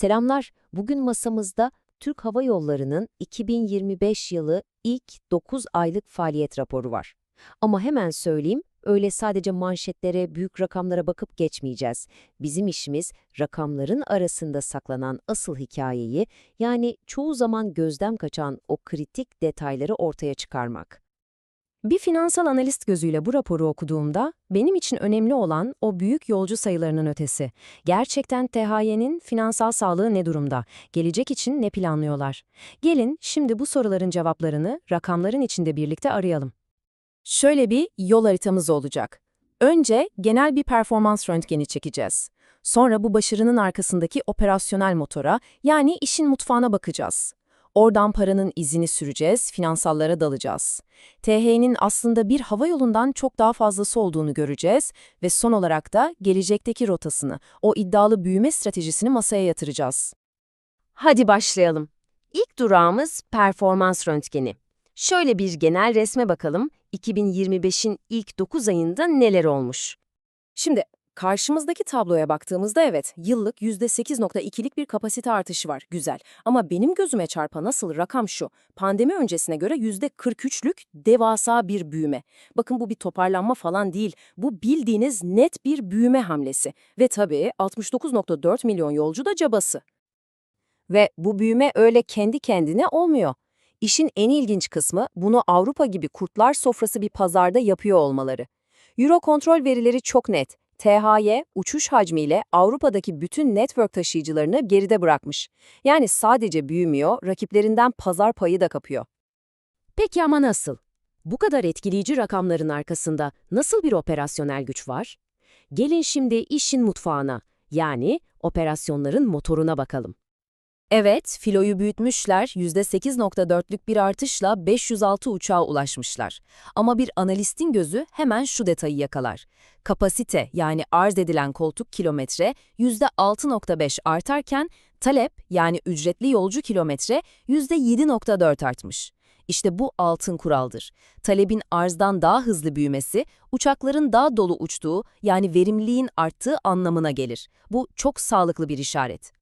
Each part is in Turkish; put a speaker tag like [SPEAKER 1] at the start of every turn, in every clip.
[SPEAKER 1] Selamlar. Bugün masamızda Türk Hava Yolları'nın 2025 yılı ilk 9 aylık faaliyet raporu var. Ama hemen söyleyeyim, öyle sadece manşetlere, büyük rakamlara bakıp geçmeyeceğiz. Bizim işimiz rakamların arasında saklanan asıl hikayeyi, yani çoğu zaman gözden kaçan o kritik detayları ortaya çıkarmak.
[SPEAKER 2] Bir finansal analist gözüyle bu raporu okuduğumda benim için önemli olan o büyük yolcu sayılarının ötesi. Gerçekten THY'nin finansal sağlığı ne durumda? Gelecek için ne planlıyorlar? Gelin şimdi bu soruların cevaplarını rakamların içinde birlikte arayalım. Şöyle bir yol haritamız olacak. Önce genel bir performans röntgeni çekeceğiz. Sonra bu başarının arkasındaki operasyonel motora yani işin mutfağına bakacağız. Oradan paranın izini süreceğiz, finansallara dalacağız. TH'nin aslında bir hava yolundan çok daha fazlası olduğunu göreceğiz ve son olarak da gelecekteki rotasını, o iddialı büyüme stratejisini masaya yatıracağız.
[SPEAKER 1] Hadi başlayalım. İlk durağımız performans röntgeni. Şöyle bir genel resme bakalım. 2025'in ilk 9 ayında neler olmuş?
[SPEAKER 2] Şimdi karşımızdaki tabloya baktığımızda evet, yıllık %8.2'lik bir kapasite artışı var, güzel. Ama benim gözüme çarpan asıl rakam şu, pandemi öncesine göre %43'lük devasa bir büyüme. Bakın bu bir toparlanma falan değil, bu bildiğiniz net bir büyüme hamlesi. Ve tabii 69.4 milyon yolcu da cabası. Ve bu büyüme öyle kendi kendine olmuyor. İşin en ilginç kısmı bunu Avrupa gibi kurtlar sofrası bir pazarda yapıyor olmaları. Eurocontrol verileri çok net. THY uçuş hacmiyle Avrupa'daki bütün network taşıyıcılarını geride bırakmış. Yani sadece büyümüyor, rakiplerinden pazar payı da kapıyor.
[SPEAKER 1] Peki ama nasıl? Bu kadar etkileyici rakamların arkasında nasıl bir operasyonel güç var? Gelin şimdi işin mutfağına, yani operasyonların motoruna bakalım.
[SPEAKER 2] Evet, filoyu büyütmüşler, %8.4'lük bir artışla 506 uçağa ulaşmışlar. Ama bir analistin gözü hemen şu detayı yakalar. Kapasite yani arz edilen koltuk kilometre %6.5 artarken talep yani ücretli yolcu kilometre %7.4 artmış. İşte bu altın kuraldır. Talebin arzdan daha hızlı büyümesi, uçakların daha dolu uçtuğu yani verimliliğin arttığı anlamına gelir. Bu çok sağlıklı bir işaret.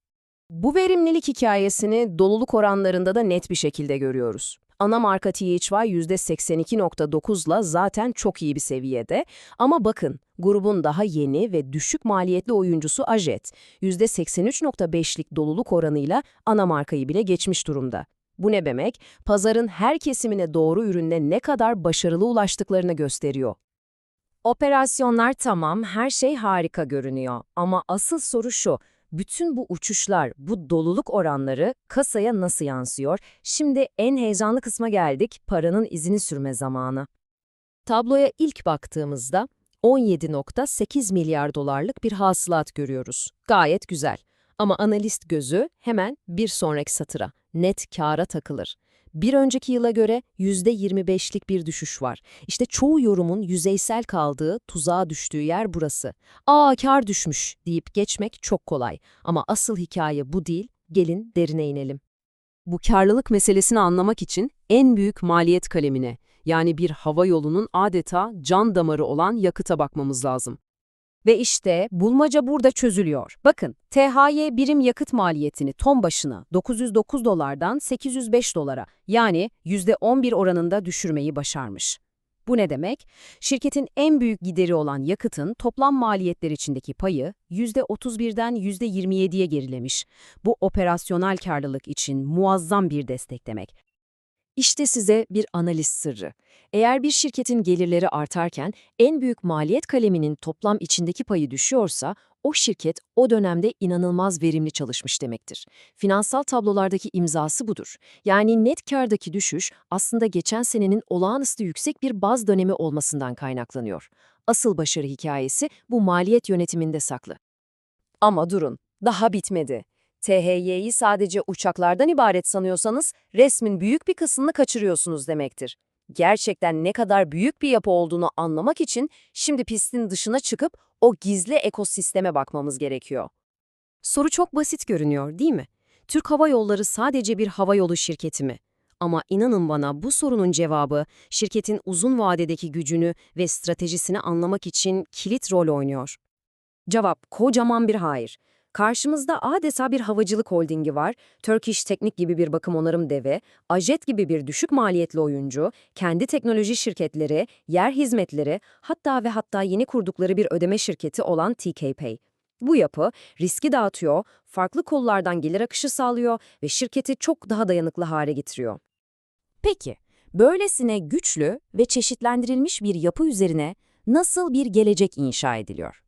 [SPEAKER 2] Bu verimlilik hikayesini doluluk oranlarında da net bir şekilde görüyoruz. Ana marka THY %82.9'la zaten çok iyi bir seviyede ama bakın grubun daha yeni ve düşük maliyetli oyuncusu Ajet %83.5'lik doluluk oranıyla ana markayı bile geçmiş durumda. Bu ne demek? Pazarın her kesimine doğru ürünle ne kadar başarılı ulaştıklarını gösteriyor. Operasyonlar tamam, her şey harika görünüyor ama asıl soru şu, bütün bu uçuşlar, bu doluluk oranları kasaya nasıl yansıyor? Şimdi en heyecanlı kısma geldik, paranın izini sürme zamanı. Tabloya ilk baktığımızda 17.8 milyar dolarlık bir hasılat görüyoruz. Gayet güzel. Ama analist gözü hemen bir sonraki satıra, net kâra takılır. Bir önceki yıla göre %25'lik bir düşüş var. İşte çoğu yorumun yüzeysel kaldığı, tuzağa düştüğü yer burası. Aa kar düşmüş deyip geçmek çok kolay. Ama asıl hikaye bu değil, gelin derine inelim. Bu karlılık meselesini anlamak için en büyük maliyet kalemine, yani bir hava yolunun adeta can damarı olan yakıta bakmamız lazım. Ve işte bulmaca burada çözülüyor. Bakın, THY birim yakıt maliyetini ton başına 909 dolardan 805 dolara yani %11 oranında düşürmeyi başarmış. Bu ne demek? Şirketin en büyük gideri olan yakıtın toplam maliyetler içindeki payı %31'den %27'ye gerilemiş. Bu operasyonel karlılık için muazzam bir destek demek. İşte size bir analiz sırrı. Eğer bir şirketin gelirleri artarken en büyük maliyet kaleminin toplam içindeki payı düşüyorsa, o şirket o dönemde inanılmaz verimli çalışmış demektir. Finansal tablolardaki imzası budur. Yani net kardaki düşüş aslında geçen senenin olağanüstü yüksek bir baz dönemi olmasından kaynaklanıyor. Asıl başarı hikayesi bu maliyet yönetiminde saklı. Ama durun, daha bitmedi. THY'yi sadece uçaklardan ibaret sanıyorsanız resmin büyük bir kısmını kaçırıyorsunuz demektir. Gerçekten ne kadar büyük bir yapı olduğunu anlamak için şimdi pistin dışına çıkıp o gizli ekosisteme bakmamız gerekiyor. Soru çok basit görünüyor değil mi? Türk Hava Yolları sadece bir hava yolu şirketi mi? Ama inanın bana bu sorunun cevabı şirketin uzun vadedeki gücünü ve stratejisini anlamak için kilit rol oynuyor. Cevap kocaman bir hayır.
[SPEAKER 1] Karşımızda adeta bir havacılık holdingi var, Turkish Teknik gibi bir bakım onarım devi, Ajet gibi bir düşük maliyetli oyuncu, kendi teknoloji şirketleri, yer hizmetleri, hatta ve hatta yeni kurdukları bir ödeme şirketi olan TKPay. Bu yapı riski dağıtıyor, farklı kollardan gelir akışı sağlıyor ve şirketi çok daha dayanıklı hale getiriyor.
[SPEAKER 2] Peki, böylesine güçlü ve çeşitlendirilmiş bir yapı üzerine nasıl bir gelecek inşa ediliyor?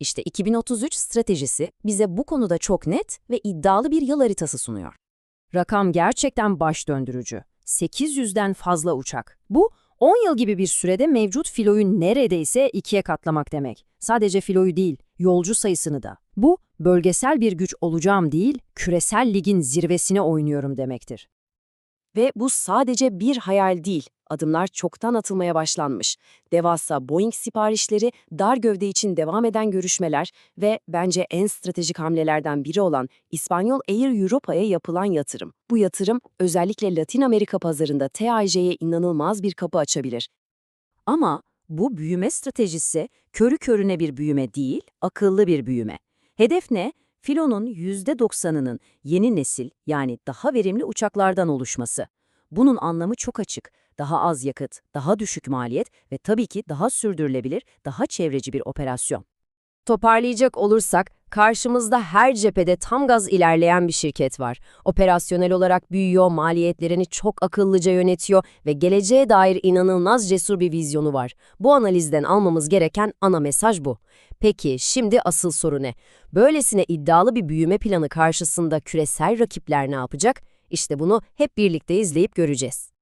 [SPEAKER 2] İşte 2033 stratejisi bize bu konuda çok net ve iddialı bir yıl haritası sunuyor. Rakam gerçekten baş döndürücü. 800'den fazla uçak. Bu 10 yıl gibi bir sürede mevcut filoyu neredeyse ikiye katlamak demek. Sadece filoyu değil, yolcu sayısını da. Bu, bölgesel bir güç olacağım değil, küresel ligin zirvesine oynuyorum demektir.
[SPEAKER 3] Ve bu sadece bir hayal değil. Adımlar çoktan atılmaya başlanmış. Devasa Boeing siparişleri, dar gövde için devam eden görüşmeler ve bence en stratejik hamlelerden biri olan İspanyol Air Europa'ya yapılan yatırım. Bu yatırım özellikle Latin Amerika pazarında TAJ'ye inanılmaz bir kapı açabilir.
[SPEAKER 2] Ama bu büyüme stratejisi körü körüne bir büyüme değil, akıllı bir büyüme. Hedef ne? Filonun %90'ının yeni nesil yani daha verimli uçaklardan oluşması. Bunun anlamı çok açık. Daha az yakıt, daha düşük maliyet ve tabii ki daha sürdürülebilir, daha çevreci bir operasyon.
[SPEAKER 1] Toparlayacak olursak, karşımızda her cephede tam gaz ilerleyen bir şirket var. Operasyonel olarak büyüyor, maliyetlerini çok akıllıca yönetiyor ve geleceğe dair inanılmaz cesur bir vizyonu var. Bu analizden almamız gereken ana mesaj bu. Peki, şimdi asıl soru ne? Böylesine iddialı bir büyüme planı karşısında küresel rakipler ne yapacak? İşte bunu hep birlikte izleyip göreceğiz.